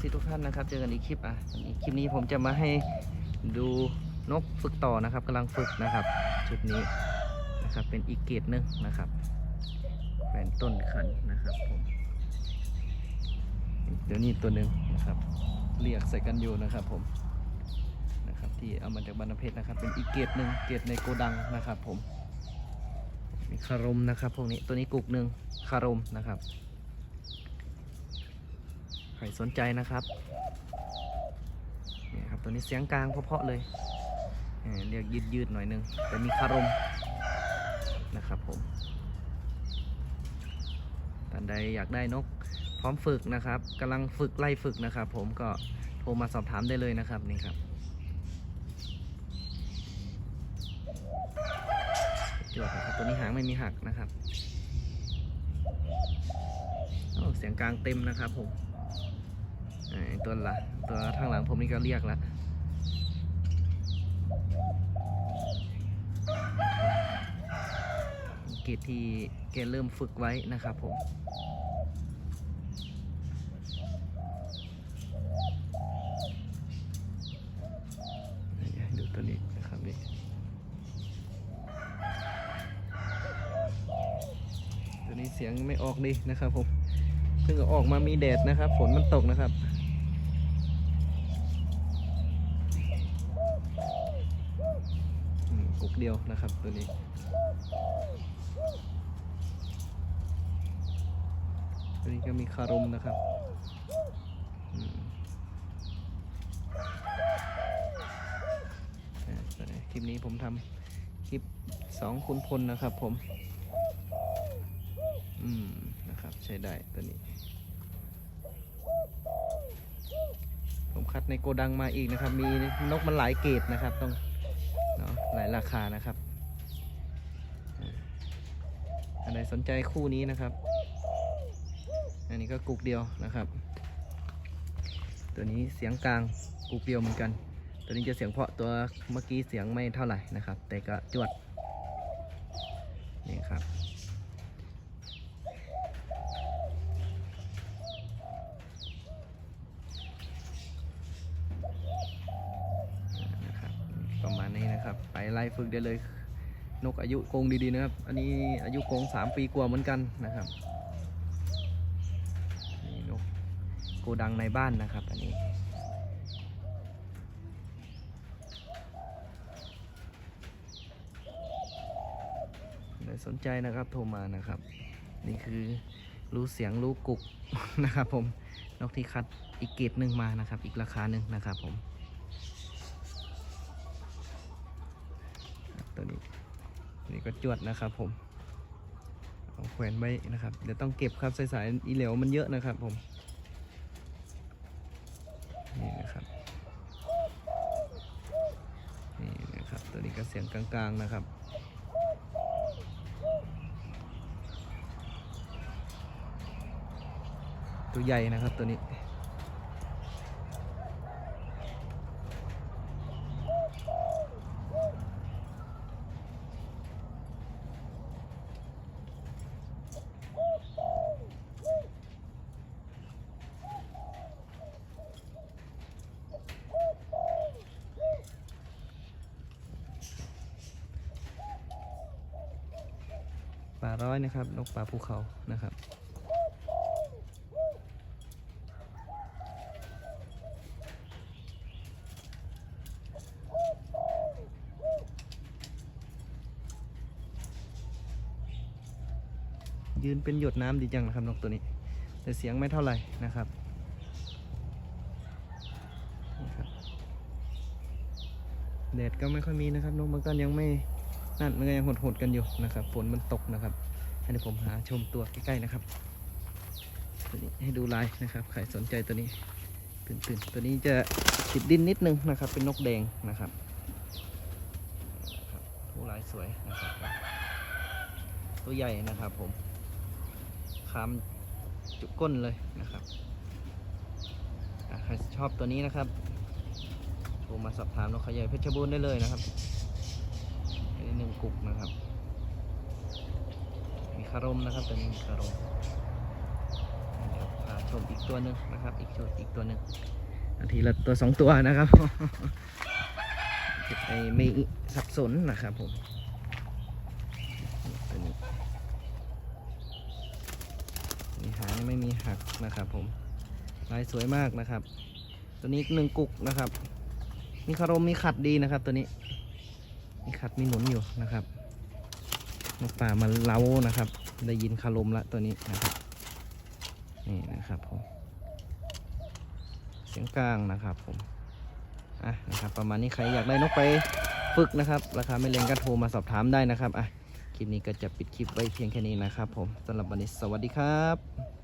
ซีทุกท่านนะครับ เจอกันอีกคลิปอะอีคลิปนี้ผมจะมาให้ดูนกฝึกต่อนะครับกำลังฝึกนะครับชุดนี้นะครับเป็นอีกเกตหนึ่งนะครับแฟนต้นขันนะครับผมเดี๋ยวนี้ตัวหนึ่งนะครับเรียกใส่กันอยู่นะครับผมนะครับที่เอามาจากบรรเพชรนะครับ เป็นอีกเกตหนึ่งเกตในโกดังนะครับผมมีคารมนะครับพวกนี้ตัวนี้กุกหนึ่งคารมนะครับ ใครสนใจนะครับนี่ครับตัวนี้เสียงกลางเพาะๆเลยเรียกยืดยืดๆหน่อยนึงแต่มีคารมนะครับผมท่านใดอยากได้นกพร้อมฝึกนะครับกำลังฝึกไล่ฝึกนะครับ ผมก็โทรมาสอบถามได้เลยนะครับนี่ครับจวดครับตัวนี้หางไม่มีหักนะครับเสียงกลางเต็มนะครับผม ตัวละตัวทางหลังผมนี่ก็เรียกแล้วเกตที่แกเริ่มฝึกไว้นะครับผมดูตัวนี้นะครับนี่ตัวนี้เสียงไม่ออกดีนะครับผมเพิ่งออกมามีแดดนะครับ ฝนมันตกนะครับ อืมกุก เดียวนะครับตัวนี้ ตัวนี้ก็มีคารมนะครับคลิปนี้ผมทำคลิปสองคุณพลนะครับผม อืม นะครับ ใช้ได้ตัวนี้ ผมคัดในโกดังมาอีกนะครับ มีนกมันหลายเกรดนะครับ ต้อง หลายราคานะครับอันไหนสนใจคู่นี้นะครับ อันนี้ก็กุกเดียวนะครับ ตัวนี้เสียงกลางกุกเดียวเหมือนกัน ตัวนี้จะเสียงเพาะตัวเมื่อกี้เสียงไม่เท่าไหร่นะครับ แต่ก็จวดนี่ครับประมาณ นะครับไปไล่ฝึกได้เลย นกอายุกงดีๆนะครับ อันนี้อายุกงสามปีกว่าเหมือนกันนะครับนี่นกโกดังในบ้านนะครับ อันนี้สนใจนะครับโทรมานะครับ นี่คือรู้เสียงรู้กุกนะครับผมนกที่คัดอีกเกรดหนึ่งมานะครับ อีกราคาหนึ่งนะครับผม ตัวนี้นี่ ก็จวดนะครับผมเอาแขวนไว้นะครับ เดี๋ยวต้องเก็บครับสายๆอีเหลวมันเยอะนะครับผม นี่นะครับ นี่นะครับ ตัวนี้ก็เสียงกลางๆนะครับตัวใหญ่นะครับตัวนี้ ป่าร้อยนะครับ นกป่าภูเขานะครับ ยืนเป็นหยดน้ำดีจังนะครับนกตัวนี้ แต่เสียงไม่เท่าไหร่นะครับนี่ครับแดดก็ไม่ค่อยมีนะครับนกมันก็ยังไม่ นั่นมันยังหดๆกันอยู่นะครับฝนมันตกนะครับให้ผมหาชมตัวใกล้ๆนะครับ ตัวนี้ให้ดูลายนะครับใครสนใจตัวนี้ตื่นๆตัวนี้จะติดดินนิดนึงนะครับ เป็นนกแดงนะครับผู้ลายสวยนะครับ ตัวใหญ่นะครับผมคามจุกก้นเลยนะครับใครชอบตัวนี้นะครับโทรมาสอบถามนกเขาใหญ่เพชรบูรณ์ได้เลยนะครับ หนึ่งกุกนะครับ มีคารมนะครับตัวนี้มีคารมครับพาชมอีกตัวหนึ่งนะครับ อีกโชดอีกตัวหนึ่งนาทีละตัวสองตัวนะครับจะได้ไม่สับสนนะครับผมตัวนี้มีหางไม่มีหักนะครับผมลายสวยมากนะครับ ตัวนี้หนึ่งกุกนะครับ มีคารมมีขัดดีนะครับตัวนี้ มีขัดมีหนุนอยู่นะครับนกป่ามันเล้านะครับ ได้ยินคารมละตัวนี้นะครับนี่นะครับผมเสียงกลางนะครับผมอะนะครับ ประมาณนี้ใครอยากได้นกไปฝึกนะครับ ราคาไม่แรงก็โทรมาสอบถามได้นะครับอะคลิปนี้ก็จะปิดคลิปไว้เพียงแค่นี้นะครับผมสำหรับวันนี้สวัสดีครับ